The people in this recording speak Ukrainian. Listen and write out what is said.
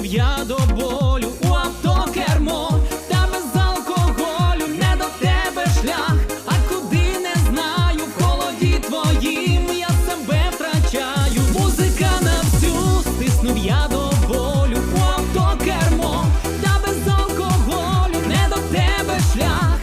Прийшов я до болю у автокермо, та без алкоголю не до тебе шлях, а куди не знаю, в холоді твоїм я себе втрачаю. Музика на всю стиснув я до болю у автокермо, та без алкоголю не до тебе шлях.